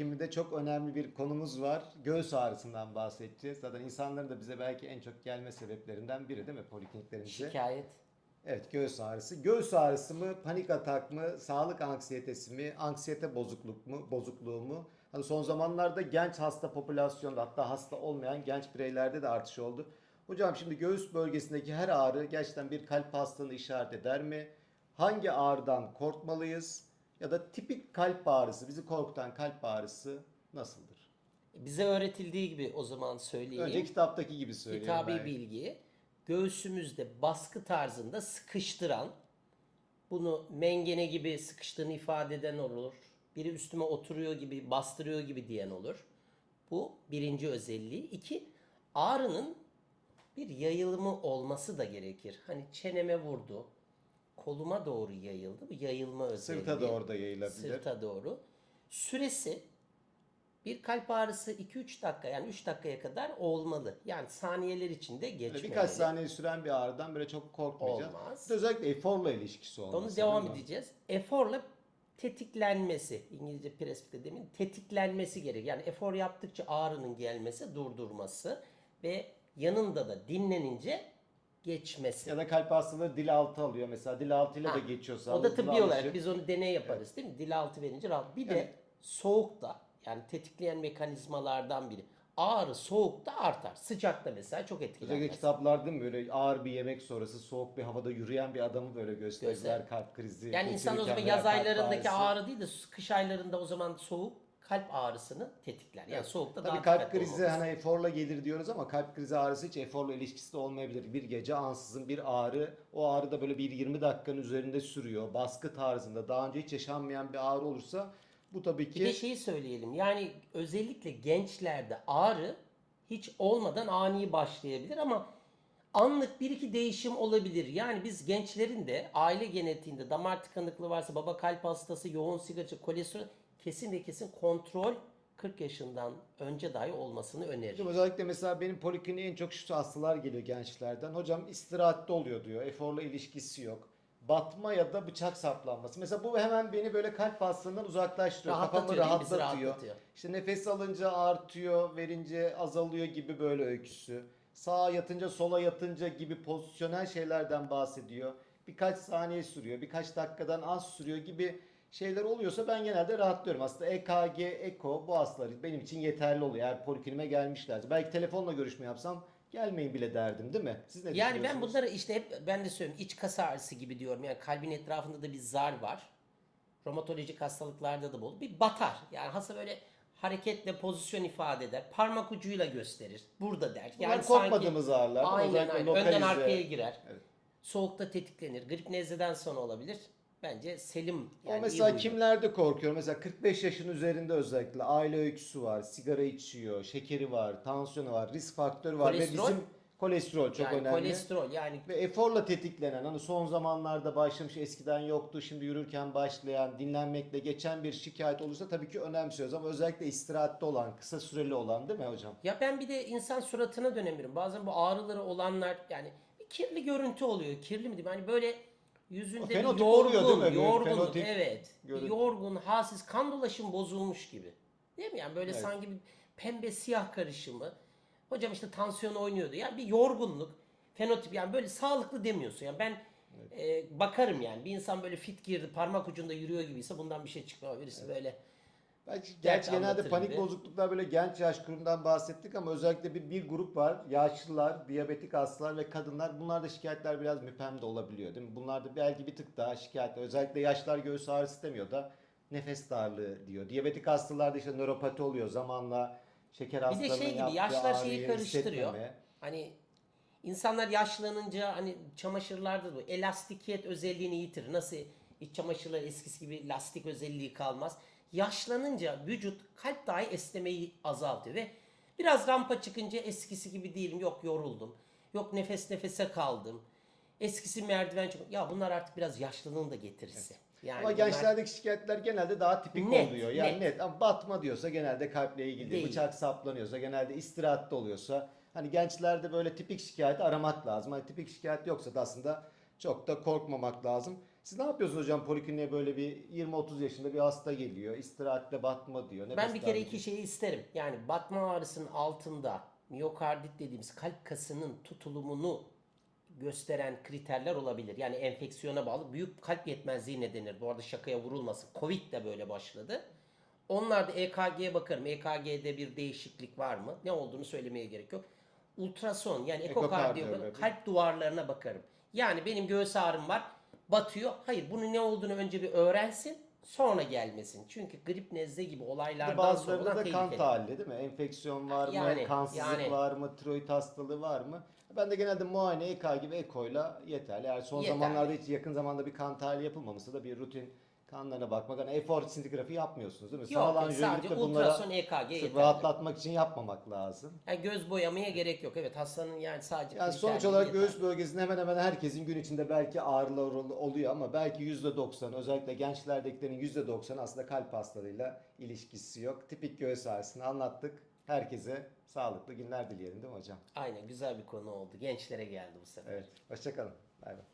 Şimdi de çok önemli bir konumuz var. Göğüs ağrısından bahsedeceğiz. Zaten insanların da bize belki en çok gelme sebeplerinden biri değil mi polikliniklerimize? Şikayet. Evet göğüs ağrısı. Göğüs ağrısı mı, panik atak mı, sağlık anksiyetesi mi, anksiyete bozukluk mu, bozukluğu mu? Hani son zamanlarda genç hasta popülasyonda hatta hasta olmayan genç bireylerde de artış oldu. Hocam şimdi göğüs bölgesindeki her ağrı gerçekten bir kalp hastalığını işaret eder mi? Hangi ağrıdan korkmalıyız? Ya da tipik kalp ağrısı, bizi korkutan kalp ağrısı nasıldır? Bize öğretildiği gibi o zaman söyleyeyim. Önce kitaptaki gibi söyleyeyim. Kitabi ben. bilgi göğsümüzde baskı tarzında sıkıştıran bunu mengene gibi sıkıştığını ifade eden olur. Biri üstüme oturuyor gibi bastırıyor gibi diyen olur. Bu birinci özelliği. İki ağrının bir yayılımı olması da gerekir. Hani çeneme vurdu, koluma doğru yayıldı. Bu yayılma özelliği. Sırta doğru da yayılabilir. Sırta doğru. Süresi bir kalp ağrısı 2-3 dakika yani 3 dakikaya kadar olmalı. Yani saniyeler içinde geçmemeli. birkaç saniye süren bir ağrıdan böyle çok korkmayacağız. Olmaz. Özellikle eforla ilişkisi olması. Onu devam edeceğiz. Eforla tetiklenmesi, İngilizce presbite demin tetiklenmesi gerek. Yani efor yaptıkça ağrının gelmesi, durdurması ve yanında da dinlenince geçmesi. Ya da kalp hastalığı dil altı alıyor mesela. Dil altıyla da Ha, geçiyorsa. O da tıbbi olarak biz onu deney yaparız değil mi? Dil altı verince rahat. Bir de Evet. soğukta yani tetikleyen mekanizmalardan biri. Ağrı soğukta artar. Sıcakta mesela çok Özellikle etkilenmez. kitaplarda değil mi böyle ağır bir yemek sonrası soğuk bir havada yürüyen bir adamı böyle gösterdiler Göster. kalp krizi. Yani insan o zaman yaz aylarındaki ağrı değil de kış aylarında o zaman soğuk kalp ağrısını tetikler. Yani soğukta daha Tabii kalp dikkatli krizi olmamız. hani eforla gelir diyoruz ama kalp krizi ağrısı hiç eforla ilişkisi de olmayabilir. Bir gece ansızın bir ağrı, o ağrı da böyle bir 20 dakikanın üzerinde sürüyor. Baskı tarzında daha önce hiç yaşanmayan bir ağrı olursa bu tabii ki Bir de şeyi söyleyelim. Yani özellikle gençlerde ağrı hiç olmadan ani başlayabilir ama anlık bir iki değişim olabilir. Yani biz gençlerin de aile genetiğinde damar tıkanıklığı varsa baba kalp hastası, yoğun sigaracı, kolesterol kesin ve kesin kontrol 40 yaşından önce dahi olmasını öneririm. Özellikle mesela benim polikliniğe en çok şu hastalar geliyor gençlerden. Hocam istirahatte oluyor diyor. Eforla ilişkisi yok. Batma ya da bıçak saplanması. Mesela bu hemen beni böyle kalp hastalığından uzaklaştırıyor. Rahatlatıyor Kafamı rahatlatıyor. rahatlatıyor. İşte nefes alınca artıyor, verince azalıyor gibi böyle öyküsü. Sağa yatınca sola yatınca gibi pozisyonel şeylerden bahsediyor. Birkaç saniye sürüyor, birkaç dakikadan az sürüyor gibi şeyler oluyorsa ben genelde rahatlıyorum. Aslında EKG, EKO bu hastalar benim için yeterli oluyor. Eğer poliklinime gelmişlerse. Belki telefonla görüşme yapsam gelmeyin bile derdim değil mi? Siz ne Yani ben bunları işte hep ben de söylüyorum iç kas ağrısı gibi diyorum. Yani kalbin etrafında da bir zar var. Romatolojik hastalıklarda da bol. Bir batar. Yani hasta böyle hareketle pozisyon ifade eder. Parmak ucuyla gösterir. Burada der. Bunlar Yani korkmadığımız sanki, ağrılar. Aynen aynen. lokalize. Önden arkaya girer. Evet. Soğukta tetiklenir. Grip nezleden sonra olabilir. Bence selim. Yani o mesela kimlerde korkuyor? Mesela 45 yaşın üzerinde özellikle aile öyküsü var, sigara içiyor, şekeri var, tansiyonu var, risk faktörü var Kolesterol. ve bizim kolesterol çok yani önemli. kolesterol yani Ve eforla tetiklenen hani son zamanlarda başlamış eskiden yoktu şimdi yürürken başlayan dinlenmekle geçen bir şikayet olursa tabii ki önemsiyoruz ama özellikle istirahatte olan kısa süreli olan değil mi hocam? Ya ben bir de insan suratına dönemiyorum. Bazen bu ağrıları olanlar yani kirli görüntü oluyor. Kirli mi diyeyim? Hani böyle yüzünde bir yorgun, oluyor değil mi? Yorgun, fenotip evet. Bir görüntü. yorgun, halsiz, kan dolaşım bozulmuş gibi. Değil mi? Yani böyle Evet. sanki bir pembe siyah karışımı. Hocam işte tansiyon oynuyordu. Yani bir yorgunluk, fenotip yani böyle sağlıklı demiyorsun. Yani ben e, bakarım yani bir insan böyle fit girdi parmak ucunda yürüyor gibiyse bundan bir şey çıkmıyor. Birisi böyle Belki, Gerçi genelde panik bozukluklar böyle genç yaş grubundan bahsettik ama özellikle bir, bir grup var. Yaşlılar, diyabetik hastalar ve kadınlar. Bunlarda şikayetler biraz müphem de olabiliyor değil mi? Bunlarda belki bir tık daha şikayetler. Özellikle yaşlar göğüs ağrısı demiyor da nefes darlığı diyor. Diyabetik hastalarda işte nöropati oluyor zamanla. Şeker Bir de hastalarının şey gibi yaşlar şeyi karıştırıyor. Hani insanlar yaşlanınca hani çamaşırlarda da bu elastikiyet özelliğini yitirir. Nasıl iç çamaşırları eskisi gibi lastik özelliği kalmaz. Yaşlanınca vücut kalp dahi esnemeyi azaltıyor ve biraz rampa çıkınca eskisi gibi değilim. Yok yoruldum. Yok nefes nefese kaldım. Eskisi merdiven çık. Ya bunlar artık biraz yaşlılığın da getirisi. Yani Ama bunlar- gençlerdeki şikayetler genelde daha tipik Net, oluyor. Yani net. net. Ama batma diyorsa genelde kalple ilgili. Değil. Bıçak saplanıyorsa genelde istirahatte oluyorsa. Hani gençlerde böyle tipik şikayeti aramak lazım. Hani tipik şikayet yoksa da aslında çok da korkmamak lazım. Siz ne yapıyorsunuz hocam polikliniğe böyle bir 20-30 yaşında bir hasta geliyor. istirahatle batma diyor. Ben nefes bir kere iki şeyi isterim. Yani batma ağrısının altında miyokardit dediğimiz kalp kasının tutulumunu gösteren kriterler olabilir. Yani enfeksiyona bağlı büyük kalp yetmezliği ne denir? Bu arada şakaya vurulmasın. Covid de böyle başladı. Onlarda EKG'ye bakarım. EKG'de bir değişiklik var mı? Ne olduğunu söylemeye gerek yok. Ultrason yani Ekokardiyografi. kalp duvarlarına bakarım. Yani benim göğüs ağrım var. Batıyor. Hayır bunun ne olduğunu önce bir öğrensin. Sonra gelmesin. Çünkü grip nezle gibi olaylardan Bazılarında sonra da kan tehlikeli. tahalli değil mi? Enfeksiyon var mı? Yani, kansızlık yani. var mı? Tiroid hastalığı var mı? Ben de genelde muayene EKG ve ekoyla yeterli. Eğer son Yeterli. zamanlarda hiç yakın zamanda bir kan tahlili yapılmamışsa da bir rutin kanlarına bakmak. Hani efor sintigrafi yapmıyorsunuz değil mi? Yok, anjiyolik sadece ultrason EKG yeterli. rahatlatmak için yapmamak lazım. Yani göz boyamaya gerek yok. Evet hastanın yani sadece Yani sonuç olarak yeterli. göğüs bölgesinde hemen hemen herkesin gün içinde belki ağrılar ol- oluyor ama belki %90 özellikle gençlerdekilerin %90 aslında kalp hastalığıyla ilişkisi yok. Tipik göğüs ağrısını anlattık. Herkese sağlıklı günler dileyelim değil mi hocam? Aynen güzel bir konu oldu. Gençlere geldi bu sefer. Evet. Hoşçakalın. Bay bay.